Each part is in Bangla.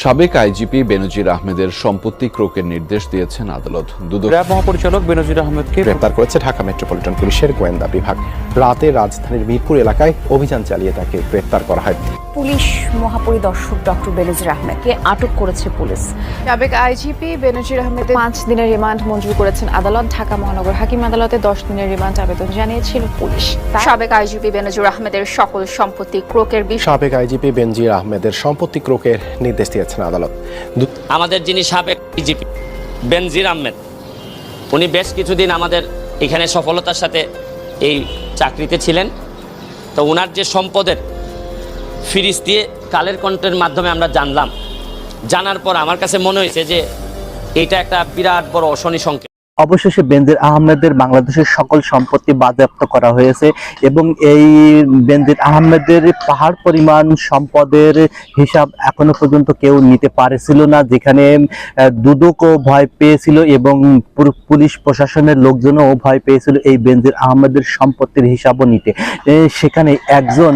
সাবেক আইজিপি বেনজির আহমেদের সম্পত্তি ক্রোকের নির্দেশ দিয়েছেন আদালত। দুদক র্যাব মহাপরিচালক বেনজির আহমেদকে গ্রেপ্তার করেছে ঢাকা মেট্রোপলিটন পুলিশের গোয়েন্দা বিভাগ। রাতে রাজধানীর মিরপুর এলাকায় অভিযান চালিয়ে তাকে গ্রেপ্তার করা হয়। পুলিশ মহাপরিদর্শক ডক্টর বেনজির আহমেদকে আটক করেছে পুলিশ। সাবেক আইজিপি বেনজির আহমেদের পাঁচ দিনের রিমান্ড মঞ্জুর করেছেন আদালত। ঢাকা মহানগর হাকিম আদালতে দশ দিনের রিমান্ড আবেদন জানিয়েছিল পুলিশ। সাবেক আইজিপি বেনজির আহমেদের সকল সম্পত্তি ক্রোকের সাবেক আইজিপি বেনজির আহমেদের সম্পত্তি ক্রোকের নির্দেশ দিয়েছেন আদালত। আমাদের যিনি সাবেক ডিজিপি বেনজির আহমেদ, উনি বেশ কিছুদিন আমাদের এখানে সফলতার সাথে এই চাকরিতে ছিলেন। তো ওনার যে সম্পদের ফিরিস দিয়ে কালের কণ্ঠের মাধ্যমে আমরা জানলাম। জানার পর আমার কাছে মনে হয়েছে যে এটা একটা বিরাট বড় অশনি সংকেত। অবশেষে বেনজির আহমেদের বাংলাদেশের সকল সম্পত্তি বাজেয়াপ্ত করা হয়েছে এবং এই বেনজির আহমেদের পাহাড় পরিমাণ সম্পদের হিসাব এখনও পর্যন্ত কেউ নিতে পারেছিল না, যেখানে দুদকও ভয় পেয়েছিল এবং পুলিশ প্রশাসনের লোকজনও ভয় পেয়েছিল এই বেনজির আহমেদের সম্পত্তির হিসাবও নিতে। সেখানে একজন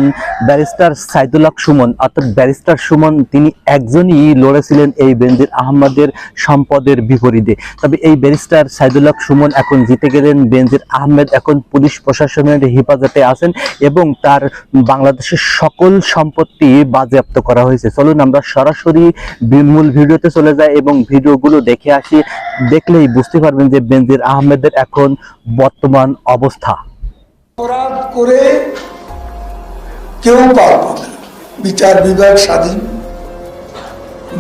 ব্যারিস্টার সাইদুল হক সুমন, অর্থাৎ ব্যারিস্টার সুমন, তিনি একজনই লড়েছিলেন এই বেনজির আহমেদের সম্পদের বিপরীতে। তবে এই ব্যারিস্টার সাইদুল হক সুমন এখন জিতে গেলেন, বেনজির আহমেদ এখন পুলিশ প্রশাসনের হেফাজতে আছেন এবং তার বাংলাদেশের সকল সম্পত্তি বাজেয়াপ্ত করা হয়েছে। চলুন আমরা সরাসরি মূল ভিডিওতে চলে যাই এবং ভিডিওগুলো দেখে আসি। দেখলেই বুঝতে পারবেন যে বেনজির আহমেদের এখন বর্তমান অবস্থা। করে কেউ বিচার বিভাগ স্বাধীন,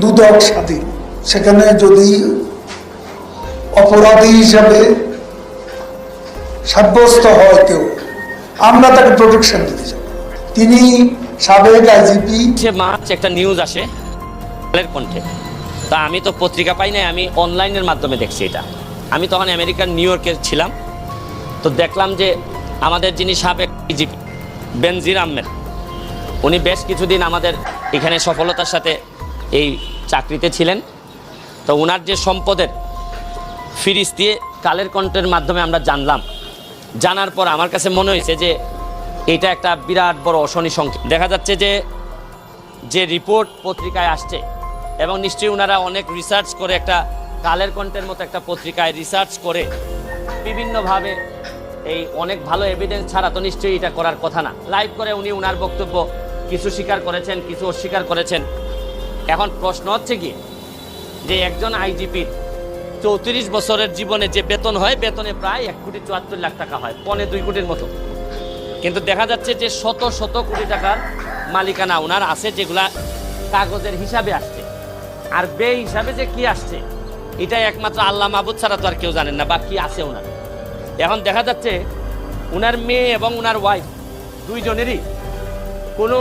দুদক স্বাধীন। সেখানে যদি অপরাধী হিসাবে সাব্যস্ত হয় কেউ, আমরা তাকে প্রোটেকশন দিতে যাব তিনি সাবেক আইজিপি সে মার্চ একটা নিউজ আসে কণ্ঠে। তা আমি তো পত্রিকা পাই নাই, আমি অনলাইনের মাধ্যমে দেখছি এটা। আমি তখন আমেরিকার নিউ ইয়র্কে ছিলাম। তো দেখলাম যে আমাদের যিনি সাবেক ডিজিপি বেনজির আহমেদ, উনি বেশ কিছুদিন আমাদের এখানে সফলতার সাথে এই চাকরিতে ছিলেন। তো ওনার যে সম্পদের ফিরিস দিয়ে কালের কণ্ঠের মাধ্যমে আমরা জানলাম। জানার পর আমার কাছে মনে হয়েছে যে এটা একটা বিরাট বড় অশনি সংকেত। দেখা যাচ্ছে যে যে রিপোর্ট পত্রিকায় আসছে এবং নিশ্চয়ই ওনারা অনেক রিসার্চ করে একটা কালের কণ্ঠের মতো একটা পত্রিকায় রিসার্চ করে বিভিন্নভাবে এই অনেক ভালো এভিডেন্স ছাড়া তো নিশ্চয়ই এটা করার কথা না। লাইভ করে উনি ওনার বক্তব্য কিছু স্বীকার করেছেন, কিছু অস্বীকার করেছেন। এখন প্রশ্ন হচ্ছে কি যে একজন আইজিপির চৌত্রিশ বছরের জীবনে যে বেতন হয়, বেতনে প্রায় এক কোটি চুয়াত্তর লাখ টাকা হয়, পনে দুই কোটির মতো। কিন্তু দেখা যাচ্ছে যে শত শত কোটি টাকার মালিকানা ওনার আছে, যেগুলা কাগজের হিসাবে আসছে। আর বে হিসাবে যে কি আসছে এটা একমাত্র আল্লাহ মাহবুদ ছাড়া তো আর কেউ জানেন না, বা কি আছে ওনার। এখন দেখা যাচ্ছে, ওনার মেয়ে এবং ওনার ওয়াইফ দুইজনেরই কোনো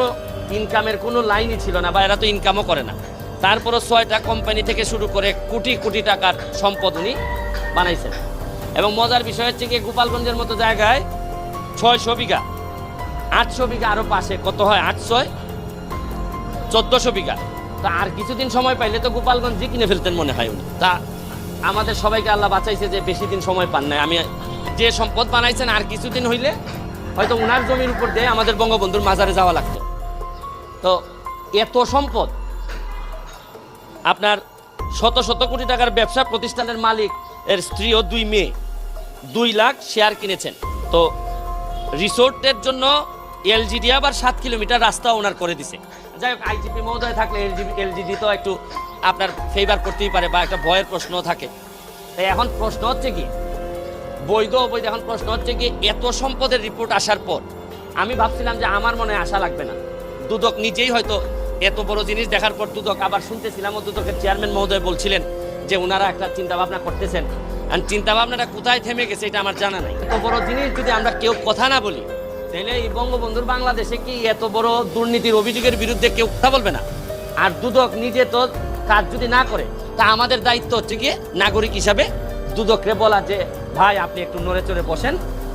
ইনকামের কোনো লাইনই ছিল না, বা এরা তো ইনকামও করে না। তারপরও ছয়টা কোম্পানি থেকে শুরু করে কোটি কোটি টাকার সম্পদ উনি বানাইছেন। এবং মজার বিষয় হচ্ছে কি গোপালগঞ্জের মতো জায়গায় ছয়শো বিঘা, আটশো বিঘা আরও পাশে, কত হয়? আটশোয় চোদ্দশো বিঘা। তা আর কিছুদিন সময় পাইলে তো গোপালগঞ্জই কিনে ফেলতেন মনে হয় উনি। তা আমাদের সবাইকে আল্লাহ বাঁচাইছে যে বেশি দিন সময় পান নাই। আমি যে সম্পদ বানাইছেন আর কিছুদিন হইলে হয়তো উনার জমির উপর দিয়ে আমাদের বঙ্গবন্ধুর মাজারে যাওয়া লাগতো। তো এত সম্পদ আপনার শত শত কোটি টাকার ব্যবসা প্রতিষ্ঠানের মালিক এর স্ত্রী ও দুই মেয়ে। দুই লাখ শেয়ার কিনেছেন। তো রিসোর্টের জন্য এলজিডি আবার সাত কিলোমিটার রাস্তা ওনার করে দিছে। যাই হোক, আইজিপি মহোদয় থাকলে এলজিবি এলজিডি তো একটু আপনার ফেভার করতেই পারে বা একটা ভয়ের প্রশ্ন থাকে। তাই এখন প্রশ্ন হচ্ছে কি? বৈধ অবৈধ, এখন প্রশ্ন হচ্ছে কি, এত সম্পদের রিপোর্ট আসার পর, আমি ভাবছিলাম যে আমার মনে আশা লাগবে না। দুদক নিজেই হয়তো এত বড় জিনিস দেখার পর দুদক, আবার শুনতেছিলাম দুদকের চেয়ারম্যান মহোদয় বলছিলেন যে ওনারা একটা চিন্তা ভাবনা করতেছেন। আর চিন্তা ভাবনাটা কোথায় থেমে গেছে এটা আমার জানা নাই। এত বড় জিনিস যদি আমরা কেউ কথা না বলি, তাহলে এই বঙ্গবন্ধুর বাংলাদেশে কি এত বড় দুর্নীতির অভিযোগের বিরুদ্ধে কেউ কথা বলবে না? আর দুদক নিজে তো কাজ যদি না করে, তা আমাদের দায়িত্ব হচ্ছে গিয়ে নাগরিক হিসাবে দুদকরে বলা যে, ভাই, আপনি একটু নড়ে চড়ে বসেন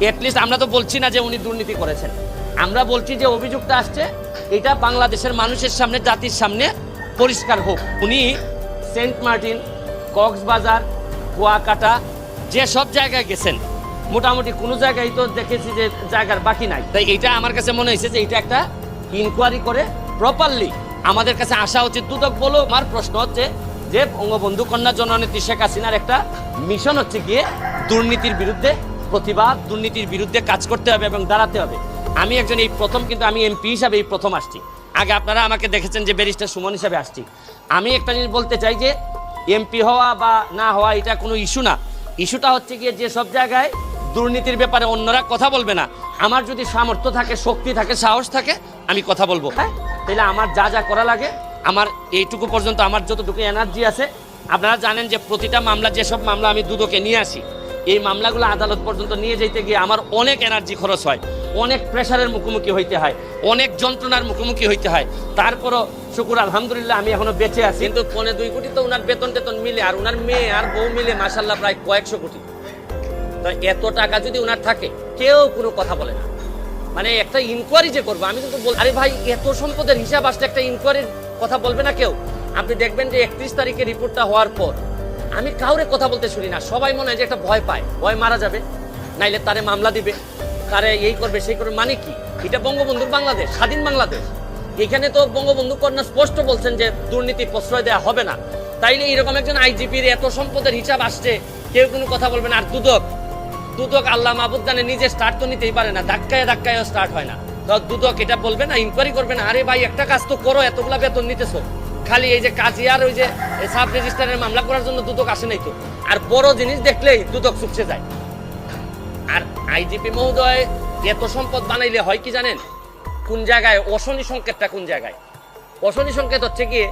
এটলিস্ট আমরা তো বলছি না যে উনি দুর্নীতি করেছেন। আমরা বলছি যে অভিযোগটা আসছে, এটা বাংলাদেশের মানুষের সামনে, জাতির সামনে পরিষ্কার হোক। উনি সেন্ট মার্টিন, কক্সবাজার, কুয়াকাটা, যে সব জায়গায় গেছেন, মোটামুটি কোনো জায়গায় তো দেখেছি যে জায়গার বাকি নাই। তাই এটা আমার কাছে মনে হয়েছে যে এটা একটা ইনকোয়ারি করে প্রপারলি আমাদের কাছে আসা উচিত। দুদক বলো আমার প্রশ্ন হচ্ছে যে বঙ্গবন্ধু কন্যা জননেত্রী শেখ হাসিনার একটা মিশন হচ্ছে গিয়ে দুর্নীতির বিরুদ্ধে প্রতিবাদ, দুর্নীতির বিরুদ্ধে কাজ করতে হবে এবং দাঁড়াতে হবে। আমি একজন এই প্রথম, কিন্তু আমি এমপি হিসাবে এই প্রথম আসছি। আগে আপনারা আমাকে দেখেছেন যে ব্যারিস্টার সুমন হিসাবে আসছি। আমি একটা জিনিস বলতে চাই যে, এমপি হওয়া বা না হওয়া এটা কোনো ইস্যু না। ইস্যুটা হচ্ছে গিয়ে যে সব জায়গায় দুর্নীতির ব্যাপারে অন্যরা কথা বলবে না। আমার যদি সামর্থ্য থাকে, শক্তি থাকে, সাহস থাকে, আমি কথা বলব। হ্যাঁ? তাহলে আমার যা যা করা লাগে, আমার এইটুকু পর্যন্ত আমার যতটুকু এনার্জি আছে, আপনারা জানেন যে প্রতিটা মামলা যেসব মামলা আমি দুদকে নিয়ে আসি। এই মামলাগুলো আদালত পর্যন্ত নিয়ে যেতে গিয়ে আমার অনেক এনার্জি খরচ হয়। অনেক প্রেশারের মুখোমুখি হইতে হয়, অনেক যন্ত্রণার মুখোমুখি হইতে হয়। তারপরও শুকুর, আলহামদুলিল্লাহ, আমি এখনও বেঁচে আছি। কিন্তু পনে দুই কোটি তো ওনার বেতন টেতন মিলে, আর ওনার মেয়ে আর বউ মিলে মাসাল্লাহ প্রায় কয়েকশো কোটি। তো এত টাকা যদি ওনার থাকে, কেউ কোনো কথা বলে না। মানে একটা ইনকোয়ারি যে করব, আমি কিন্তু বল আরে ভাই, এত সম্পদের হিসাব আসলে একটা ইনকোয়ারির কথা বলবে না কেউ? আপনি দেখবেন যে একত্রিশ তারিখে রিপোর্টটা হওয়ার পর, আমি কাউরে কথা বলতে শুনি না, সবাই মনে হয় যে একটা ভয় পায়। ভয় মারা যাবে, নাইলে তারে মামলা দিবে। তারে এই করবে, সেই করবে মানে কি? এটা বঙ্গবন্ধুর বাংলাদেশ, স্বাধীন বাংলাদেশ। এখানে তো বঙ্গবন্ধু কন্যা স্পষ্ট বলছেন যে দুর্নীতি প্রশ্রয় দেওয়া হবে না। তাইলে এরকম একজন আইজিপির এত সম্পদের হিসাব আসছে, কেউ কোনো কথা বলবে না। আর দুদক দুদক আল্লাহ মাহবুদ নিজে স্টার্ট তো নিতেই পারে না, ধাক্কায় ধাক্কায় স্টার্ট হয় না। তো দুদক এটা বলবে না ইনকোয়ারি করবে না, আরে ভাই, একটা কাজ তো করো, এতগুলা বেতন নিতেছো। খালি এই যে কাজী আর ওই যে সাব রেজিস্টারের মামলা করার জন্য দুদক আসে নাই তো। আর বড় জিনিস দেখলেই দুদক চুপসে যায়। আর আইজিপি মহোদয় এত সম্পদ বানাইলে হয় কি জানেন? কোন জায়গায়? অশনি সংকেতটা কোন জায়গায়? অশনি সংকেত হচ্ছে কি,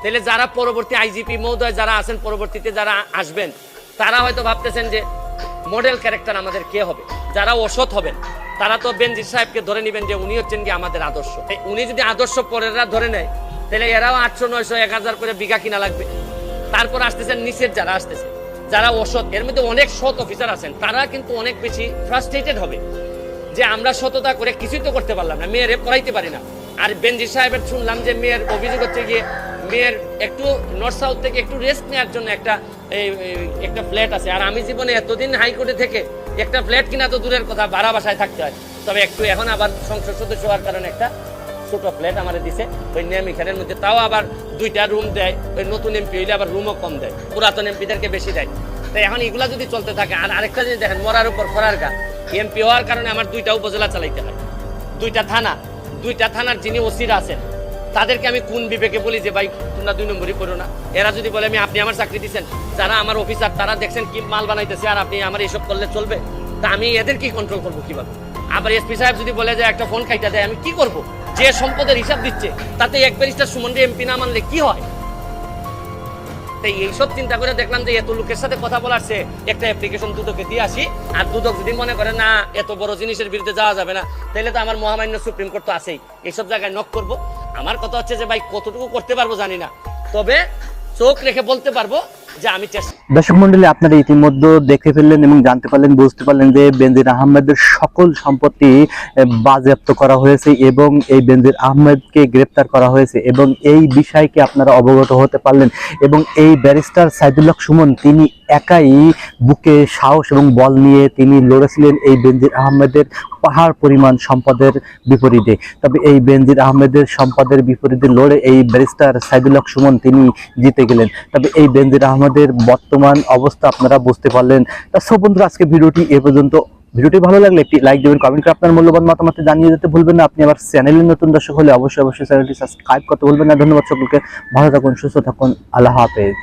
তাহলে যারা পরবর্তী আইজিপি মহোদয় যারা আছেন, পরবর্তীতে যারা আসবেন, তারা হয়তো ভাবতেছেন যে মডেল ক্যারেক্টার আমাদের কে হবে? যারা অসৎ হবেন, তারা তো বেনজির সাহেবকে ধরে নেবেন যে উনি হচ্ছেন কি আমাদের আদর্শ। উনি যদি আদর্শ পরেরা ধরে নেয়, তাহলে এরাও আটশো, নয়শো, এক হাজার করে বিঘা কিনা লাগবে। তারপর আসতেছেন নিচের যারা আসতেছে। যারা অসৎ, এর মধ্যে অনেক সৎ অফিসার আছেন, তারা কিন্তু অনেক বেশি ফ্রাস্ট্রেটেড হবে যে আমরা সততা করে কিছুই তো করতে পারলাম না, মেয়েরে পড়াইতে পারি না। আর বেনজির সাহেবের শুনলাম যে মেয়ের অভিযোগ হচ্ছে গিয়ে মেয়ের একটু নর্থ সাউথ থেকে একটু রেস্ট নেওয়ার জন্য একটা একটা ফ্ল্যাট আছে। আর আমি জীবনে এতদিন হাইকোর্টে থেকে একটা ফ্ল্যাট কিনা তো দূরের কথা, ভাড়া বাসায় থাকতে হয়। তবে একটু এখন আবার সংসদ সদস্য হওয়ার কারণে একটা ছোট ফ্ল্যাট আমার দিছে, ওই নেমি খানের মধ্যে, তাও আবার দুইটা রুম দেয়, ওই নতুন এমপি হইলে আবার রুমও কম দেয়, পুরাতন এমপিদেরকে বেশি দেয়। তাই এখন এগুলা যদি চলতে থাকে, আর আরেকটা জিনিস দেখেন, মরার উপর খরার গা। এমপি হওয়ার কারণে আমার দুইটা উপজেলা চালাইতে হয়। দুইটা থানা, দুইটা থানার যিনি ওসিরা আছেন, তাদেরকে আমি কোন বিবেকে বলি যে, ভাই, তোমরা দুই নম্বরই করো না। এরা যদি বলে, আমি, আপনি আমার চাকরি দিচ্ছেন যারা আমার অফিসার তারা দেখছেন কি মাল বানাইতেছে, আর আপনি আমার এইসব করলে চলবে? তা আমি এদের কি কন্ট্রোল করব কীভাবে? আবার এসপি সাহেব যদি বলে যে, একটা ফোন খাইটা দেয়, আমি কি করব? যে সম্পদের হিসাব দিচ্ছে, তাতে এক ব্যারিস্টার সুমনরে এমপি না মানলে কি হয়? তাই এইসব চিন্তা করে দেখলাম যে এত লোকের সাথে কথা বলার চেয়ে একটা অ্যাপ্লিকেশন দুদকে দিয়ে আসি, আর দুদক যদি মনে করে, না, এত বড় জিনিসের বিরুদ্ধে যাওয়া যাবে না তাহলে তো আমার মহামান্য সুপ্রিম কোর্ট তো আছেই। এইসব জায়গায় নক করব। আমার কথা হচ্ছে যে, ভাই, কতটুকু করতে পারব জানি না। তবে চোখ রেখে বলতে পারব দর্শক মন্ডলী, আপনারা ইতিমধ্যে দেখে ফেললেন এবং জানতে পারলেন, বুঝতে পারলেন যে বেনজির আহমেদের সকল সম্পত্তি বাজেয়াপ্ত করা হয়েছে এবং এই বেনজির আহমেদকে গ্রেপ্তার করা হয়েছে এবং এই বিষয়কে আপনারা অবগত হতে পারলেন এবং এই ব্যারিস্টার সাইদুল্লাহ সুমন, তিনি একাই বুকে সাহস এবং বল নিয়ে তিনি লড়েছিলেন এই বেনজির আহমেদের পাহাড় পরিমাণ সম্পদের বিপরীতে। তবে এই বেনজির আহমেদের সম্পদের বিপরীতে লড়ে এই ব্যারিস্টার সাইদুল্লাহ সুমন, তিনি জিতে গেলেন। তবে এই বেনজির আহমেদের বর্তমান অবস্থা আপনারা বুঝতে পারলেন। তা সব বন্ধুরা, আজকে ভিডিওটি এ পর্যন্ত। ভিডিওটি ভালো লাগলে একটি লাইক দেবেন কমেন্ট করে আপনার মূল্যবান মতামত জানিয়ে দিতে ভুলবেন না। আপনি আবার চ্যানেলের নতুন দর্শক হলে অবশ্যই অবশ্যই চ্যানেলটি সাবস্ক্রাইব করতে ভুলবেন না। ধন্যবাদ সকলকে। ভালো থাকুন, সুস্থ থাকুন। আল্লাহ হাফেজ।